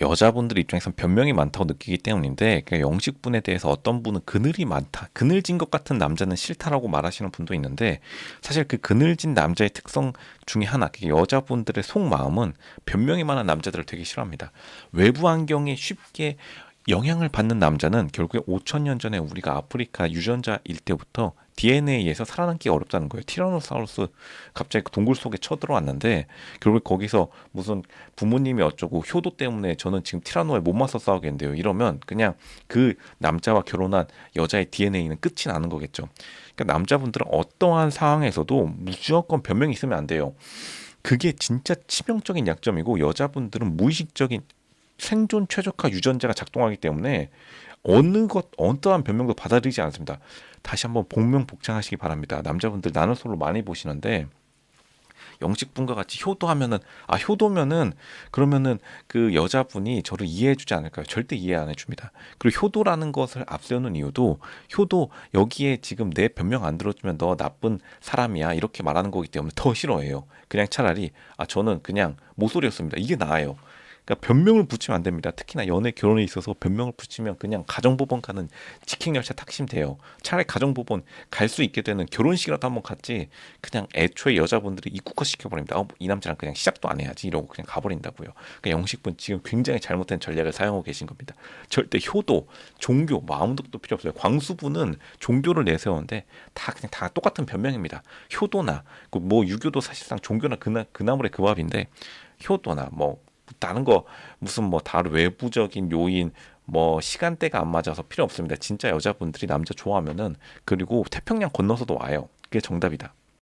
여자분들 입장에선 변명이 많다고 느끼기 때문인데 그 영식분에 대해서 어떤 분은 그늘이 많다, 그늘진 것 같은 남자는 싫다라고 말하시는 분도 있는데 사실 그 그늘진 남자의 특성 중에 하나, 그게 여자분들의 속마음은 변명이 많은 남자들을 되게 싫어합니다. 외부 환경에 쉽게 영향을 받는 남자는 결국에 5천 년 전에 우리가 아프리카 유전자일 때부터 DNA에서 살아남기 어렵다는 거예요. 티라노사우루스 갑자기 그 동굴 속에 쳐들어왔는데 결국 거기서 무슨 부모님이 어쩌고 효도 때문에 저는 지금 티라노에 못 맞서 싸우겠는데요. 이러면 그냥 그 남자와 결혼한 여자의 DNA는 끝이 나는 거겠죠. 그러니까 남자분들은 어떠한 상황에서도 무조건 변명이 있으면 안 돼요. 그게 진짜 치명적인 약점이고 여자분들은 무의식적인 생존 최적화 유전자가 작동하기 때문에 어느 것 어떠한 변명도 받아들이지 않습니다. 다시 한번 복명복창하시기 바랍니다. 남자분들 나눠솔로 많이 보시는데 영식분과 같이 효도하면은 아 효도면은 그러면은 그 여자분이 저를 이해해주지 않을까요? 절대 이해 안 해줍니다. 그리고 효도라는 것을 앞세우는 이유도 효도 여기에 지금 내 변명 안 들어주면 너 나쁜 사람이야 이렇게 말하는 거기 때문에 더 싫어해요. 그냥 차라리 아 저는 그냥 모쏠이었습니다. 이게 나아요. 그러니까 변명을 붙이면 안 됩니다. 특히나 연애 결혼에 있어서 변명을 붙이면 그냥 가정법원 가는 직행 열차 탁시면 돼요. 차라리 가정법원 갈 수 있게 되는 결혼식이라도 한번 갔지 그냥 애초에 여자분들이 입국화 시켜버립니다. 어, 이 남자랑 그냥 시작도 안 해야지 이러고 그냥 가버린다고요. 그러니까 영식분 지금 굉장히 잘못된 전략을 사용하고 계신 겁니다. 절대 효도, 종교 뭐 아무도 또 필요 없어요. 광수분은 종교를 내세우는데 다 그냥 다 똑같은 변명입니다. 효도나 그뭐 유교도 사실상 종교나 그나 그나물의 그 밥인데 효도나 뭐 다른 거 무슨 뭐 다른 외부적인 요인 뭐 시간대가 안 맞아서 필요 없습니다. 진짜 여자분들이 남자 좋아하면은 그리고 태평양 건너서도 와요. 그게 정답이다.